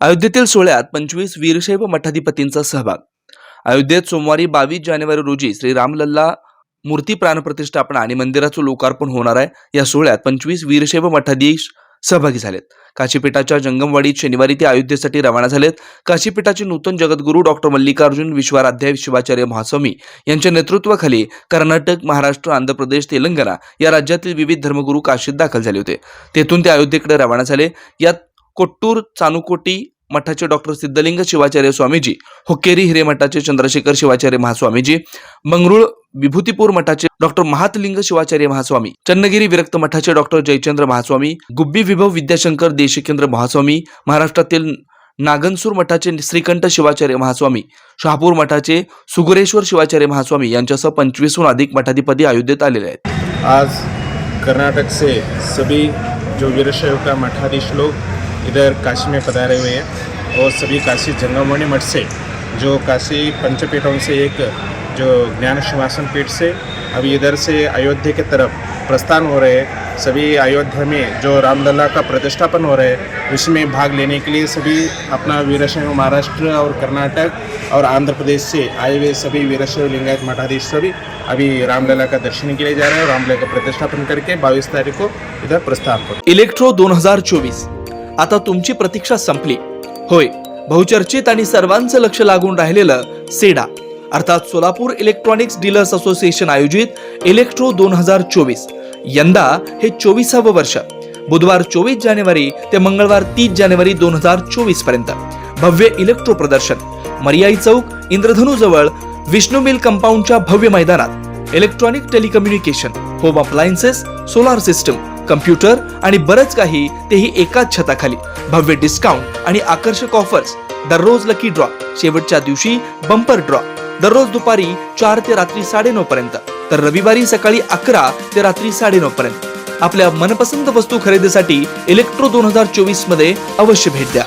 अयोध्येतील सोहळ्यात पंचवीस वीरशैव मठाधिपतींचा सहभाग. अयोध्येत सोमवारी बावीस जानेवारी रोजी श्री रामलल्ला मूर्ती प्राणप्रतिष्ठापना आणि मंदिराचं लोकार्पण होणार आहे. या सोहळ्यात पंचवीस वीरशैव मठाधीश सहभागी झालेत. काशीपीठाच्या जंगमवाडीत शनिवारी ते अयोध्येसाठी रवाना झालेत. काशीपीठाचे नूतन जगद्गुरू डॉक्टर मल्लिकार्जुन विश्वाराध्याय शिवाचार्य महास्वामी यांच्या नेतृत्वाखाली कर्नाटक महाराष्ट्र आंध्र प्रदेश तेलंगणा या राज्यातील विविध धर्मगुरू काशीत दाखल झाले होते. तेथून ते अयोध्येकडे रवाना झाले. यात कोट्टूर चानुकोटी मठाचे डॉक्टर सिद्धलिंग शिवाचार्य स्वामीजी हुक्केरी हिरेमठाचे चंद्रशेखर शिवाचार्य महास्वामीजी मंगरुळ विभूतीपूर मठाचे डॉक्टर महातलिंग शिवाचार्य महास्वामी चन्नगिरी विरक्त मठाचे डॉक्टर जयचंद्र महास्वामी गुब्बी विभव विद्याशंकर देशिकेंद्र महास्वामी महाराष्ट्रातील नागनसूर मठाचे श्रीकंठ शिवाचार्य महास्वामी शहापूर मठाचे सुगुरेश्वर शिवाचार्य महास्वामी यांच्यासह पंचवीसहून अधिक मठाधिपती अयोध्येत आलेले आहेत. आज कर्नाटकचे सभी जो वीरशैव का मठाधीश लोग इधर काशी में पधारे हुए हैं और सभी काशी जंगमवाणी मठ से, जो काशी पंचपीठों से एक, जो ज्ञान सिंहासन पीठ से, अभी इधर से अयोध्या के तरफ़ प्रस्थान हो रहे हैं। सभी अयोध्या में जो रामलला का प्रतिष्ठापन हो रहा है, उसमें भाग लेने के लिए सभी अपना वीरशैव महाराष्ट्र और कर्नाटक और आंध्र प्रदेश से आए हुए सभी वीरशैव लिंगायत मठाधीश सभी अभी रामलला का दर्शन के लिए जा रहे हैं और रामलला का प्रतिष्ठापन करके बाईस तारीख को इधर प्रस्थान हो इलेक्ट्रो दोन हज़ार चोवीस आता तुमची प्रतीक्षा संपली. होय बहुचर्चित आणि सर्वांचं लक्ष लागून राहिलेलं सेडा अर्थात सोलापूर इलेक्ट्रॉनिक्स डीलर्स असोसिएशन आयोजित इलेक्ट्रो दोन हजार चोवीस. यंदा हे चोवीसावं वर्ष. बुधवार चोवीस जानेवारी ते मंगळवार तीस जानेवारी दोन हजार चोवीसपर्यंत. भव्य इलेक्ट्रो प्रदर्शन. मर्याई चौक इंद्रधनू जवळ विष्णू मिल कंपाऊंडच्या भव्य मैदानात. Electronic telecommunication home appliances solar system computer आणि बरंच काही तेही एकाच छताखाली. भव्य डिस्काउंट आणि आकर्षक ऑफर्स दररोज लकी ड्रॉ शेवटच्या दिवशी बंपर ड्रॉ दररोज दुपारी चार ते रात्री साडेनऊ पर्यंत. तर रविवारी सकाळी अकरा ते रात्री साडेनऊ पर्यंत. आपल्या मनपसंत वस्तू खरेदीसाठी इलेक्ट्रो दोन हजार चोवीसमध्ये अवश्य भेट द्या.